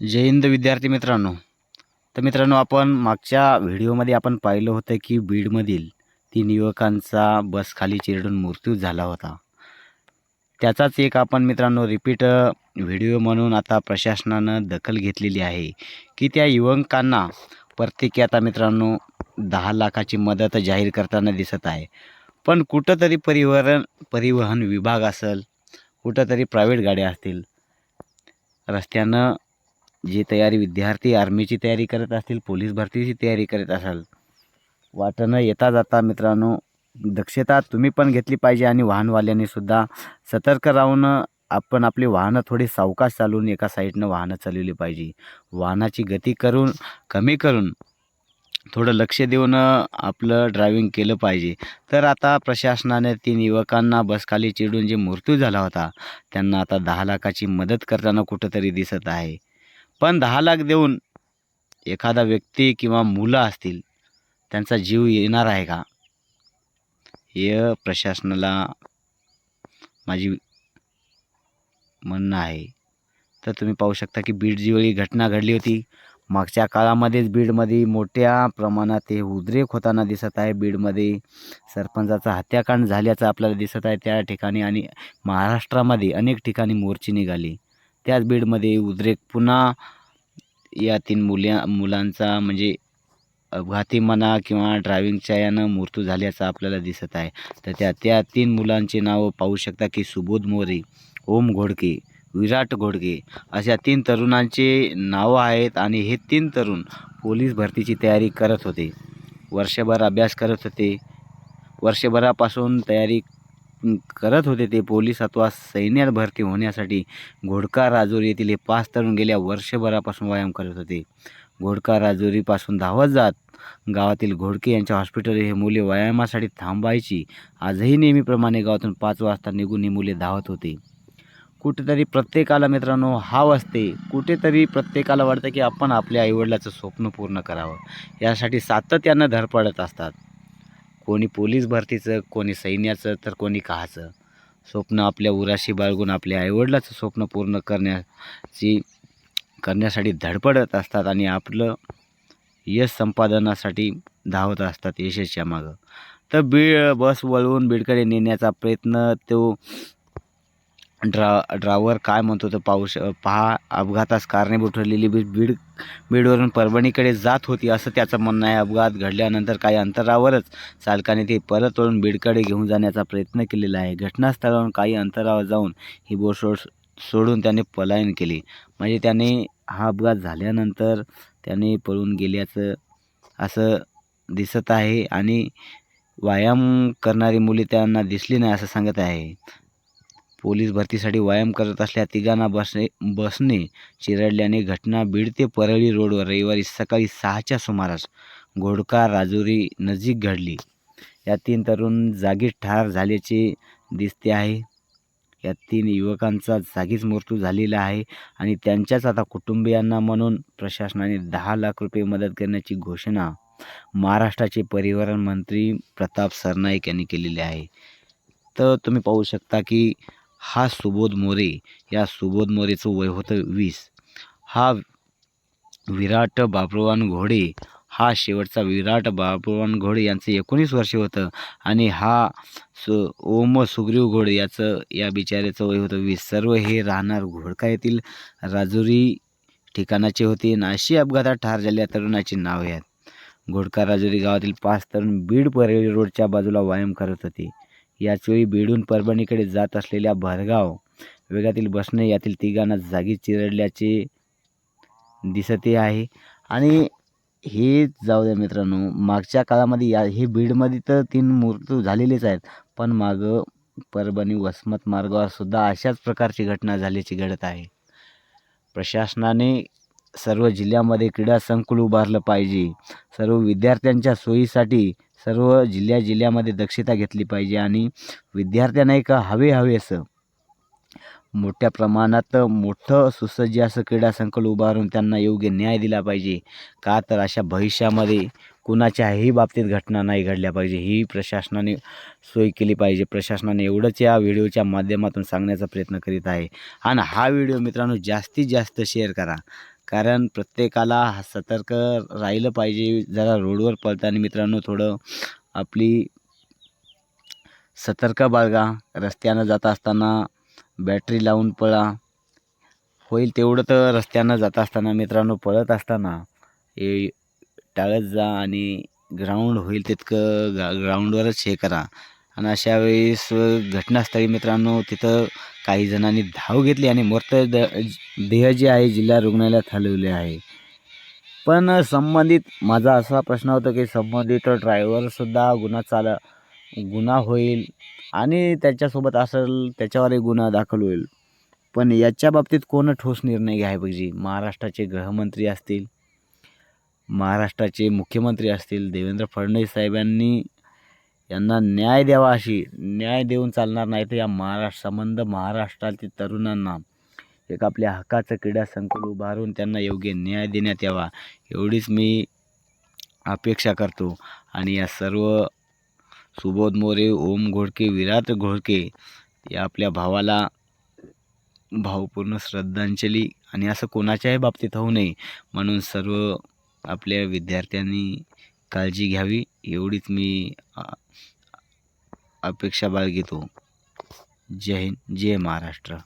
जय हिंद विद्यार्थी मित्रांनो. तर मित्रांनो आपण मागच्या व्हिडिओमध्ये आपण पाहिलं होतं की बीडमधील तीन युवकांचा बस खाली चिरडून मृत्यू झाला होता. त्याचाच एक आपण मित्रांनो रिपीट व्हिडिओ म्हणून आता प्रशासनानं दखल घेतलेली आहे की त्या युवकांना प्रत्येकी आता मित्रांनो दहा लाखाची मदत जाहीर करताना दिसत आहे. पण कुठंतरी परिवहन परिवहन विभाग असेल कुठंतरी प्रायव्हेट गाड्या असतील रस्त्यानं जी तयारी विद्यार्थी आर्मीची तयारी करत असतील पोलीस भरतीची तयारी करत असाल वाटणं येता जाता मित्रांनो दक्षता तुम्ही पण घेतली पाहिजे आणि वाहनवाल्यांनी सुद्धा सतर्क राहून आपण आपली वाहनं थोडी सावकाश चालवून एका साईडनं वाहनं चालवली पाहिजे. वाहनाची गती करून कमी करून थोडं लक्ष देऊन आपलं ड्रायव्हिंग केलं पाहिजे. तर आता प्रशासनाने तीन युवकांना बसखाली चिडून जे मृत्यू झाला होता त्यांना आता दहा लाखाची मदत करताना कुठंतरी दिसत आहे. पण दहा लाख देऊन एखादा व्यक्ती किंवा मुलं असतील त्यांचा जीव येणार आहे का? हे प्रशासनाला माझी म्हणणं आहे. तर तुम्ही पाहू शकता की बीड जी वेळी घटना घडली होती. मागच्या काळामध्येच बीडमध्ये मोठ्या प्रमाणात हे उद्रेक होताना दिसत आहे. बीडमध्ये सरपंचाचा हत्याकांड झाल्याचं आपल्याला दिसत आहे. त्या ठिकाणी आणि महाराष्ट्रामध्ये अनेक ठिकाणी मोर्चे निघाली. त्याच बीडमध्ये उद्रेक. पुन्हा या तीन मुल्या मुलांचा म्हणजे अपघाती म्हणा किंवा ड्रायव्हिंगच्या यानं मृत्यू झाल्याचा आपल्याला दिसत आहे. तर त्या त्या तीन मुलांची नावं पाहू शकता की सुबोध मोरे ओम घोडके विराट घोडके अशा तीन तरुणांचे नावं आहेत आणि हे तीन तरुण पोलीस भरतीची तयारी करत होते. वर्षभर अभ्यास करत होते. वर्षभरापासून तयारी करत होते ते पोलीस अथवा सैन्यात भरती होण्यासाठी घोडका राजोरी येथील हे पाच तरुण गेल्या वर्षभरापासून व्यायाम करत होते. घोडका राजुरीपासून धावत जात गावातील घोडके यांच्या हॉस्पिटल हे मुले व्यायामासाठी थांबायची. आजही नेहमीप्रमाणे गावातून पाच वाजता निघून ही मुले धावत होते. कुठेतरी प्रत्येकाला मित्रांनो हाव असते. कुठेतरी प्रत्येकाला वाटतं की आपण आपल्या आईवडिलाचं स्वप्न पूर्ण करावं. यासाठी सातत्यानं धडपडत असतात. कोणी पोलीस भरतीचं कोणी सैन्याचं तर कोणी काहाचं स्वप्न आपल्या उराशी बाळगून आपल्या आईवडिलाचं स्वप्न पूर्ण करण्याची करण्यासाठी धडपडत असतात आणि आपलं यश संपादनासाठी धावत असतात यशाच्या मागं. तर बीड बस वळवून बीडकडे नेण्याचा प्रयत्न तो ड्रा ड्रावर काय म्हणतो तर पाऊस पहा अपघातास कारणीभूत ठरलेली बीड बीड बीडवरून परभणीकडे जात होती असं त्याचं म्हणणं आहे. अपघात घडल्यानंतर काही अंतरावरच चालकाने ते परत वळून बीडकडे घेऊन जाण्याचा प्रयत्न केलेला आहे. घटनास्थळावरून काही अंतरावर जाऊन ही बोट सोड सोडून त्याने पलायन केले. म्हणजे त्याने हा अपघात झाल्यानंतर त्याने पळून गेल्याचं असं दिसत आहे आणि व्यायाम करणारी मुले त्यांना दिसली नाही असं सांगत आहे. पोलीस भरतीसाठी व्यायाम करत असल्या तिघांना बसने बसने चिरडल्याने घटना बीड ते परळी रोडवर रविवारी सकाळी सहाच्या सुमारास घोडका राजुरी नजीक घडली. या तीन तरुण जागीच ठार झाल्याचे दिसते आहे. या तीन युवकांचा जागीच मृत्यू झालेला आहे आणि त्यांच्याच आता कुटुंबियांना म्हणून प्रशासनाने दहा लाख रुपये मदत करण्याची घोषणा महाराष्ट्राचे परिवहन मंत्री प्रताप सरनाईक यांनी केलेली आहे. तर तुम्ही पाहू शकता की हा सुबोध मोरे या सुबोध मोरेचं वय होतं वीस. हा विराट बापरवान घोडे हा शेवटचा विराट बापरवान घोडे यांचं एकोणीस वर्ष होतं आणि हा सु ओम सुग्रीव घोडे याचं या बिचाऱ्याचं वय होतं वीस. सर्व हे राहणार घोडका येथील राजुरी ठिकाणाचे होते. आणि अशी अपघातात ठार झालेल्या तरुणाची नाव आहेत घोडका राजुरी गावातील पाच तरुण बीड परळी रोडच्या बाजूला व्यायाम करत होते. याचवेळी बीडून परभणीकडे जात असलेल्या भरगाव वेगातील बसने यातील तिघांना जागी चिरडल्याचे दिसते आहे. आणि हे जाऊ द्या मित्रांनो मागच्या काळामध्ये या हे बीडमध्ये तर तीन मृत्यू झालेलेच आहेत. पण मागं परभणी वसमत मार्गावर सुद्धा अशाच प्रकारची घटना झाल्याची घडत आहे. प्रशासनाने सर्व जिल्ह्यामध्ये क्रीडा संकुल उभारलं पाहिजे. सर्व विद्यार्थ्यांच्या सोयीसाठी सर्व जिल्ह्या जिल्ह्यामध्ये दक्षता घेतली पाहिजे आणि विद्यार्थ्यांना एक हवे हवे असं. मोठ्या प्रमाणात मोठं सुसज्ज असं क्रीडा संकुल उभारून त्यांना योग्य न्याय दिला पाहिजे. का तर अशा भविष्यामध्ये कुणाच्याही बाबतीत घटना नाही घडल्या पाहिजे. ही प्रशासनाने सोय केली पाहिजे. प्रशासनाने एवढंच या व्हिडिओच्या माध्यमातून सांगण्याचा प्रयत्न करीत आहे. आणि हा व्हिडिओ मित्रांनो जास्तीत जास्त शेअर करा. कारण प्रत्येकाला हा सतर्क राहिलं पाहिजे जरा रोडवर पळताना मित्रांनो थोडं आपली सतर्क बाळगा रस्त्यानं जात असताना बॅटरी लावून पळा. होईल तेवढं तर रस्त्यानं जात असताना मित्रांनो पळत असताना हे टाळत जा आणि ग्राउंड होईल तितकं ग्राउंडवरच हे करा. आणि अशा वेळेस घटनास्थळी मित्रांनो तिथं काही जणांनी धाव घेतली आणि मृत द देह जे आहे जिल्हा रुग्णालयात हलवले आहे. पण संबंधित माझा असा प्रश्न होता की संबंधित ड्रायव्हरसुद्धा गुन्हा चाल गुन्हा होईल आणि त्याच्यासोबत असेल त्याच्यावरही गुन्हा दाखल होईल. पण याच्या बाबतीत कोण ठोस निर्णय घ्यायला पाहिजे? महाराष्ट्राचे गृहमंत्री असतील महाराष्ट्राचे मुख्यमंत्री असतील देवेंद्र फडणवीस साहेबांनी यांना न्याय द्यावा अशी न्याय देऊन चालणार नाही तर या महाराष्ट्र संबंध महाराष्ट्रातील तरुणांना एक आपल्या हक्काचं क्रीडा संकुल उभारून त्यांना योग्य न्याय देण्यात यावा. एवढीच मी अपेक्षा करतो. आणि या सर्व सुबोध मोरे ओम घोडके विराट घोडके या आपल्या भावाला भावपूर्ण श्रद्धांजली आणि असं कोणाच्याही बाबतीत होऊ नये म्हणून सर्व आपल्या विद्यार्थ्यांनी काळजी घ्यावी. एवढीच मी अपेक्षा बाळगतो. जय हिंद जय महाराष्ट्र.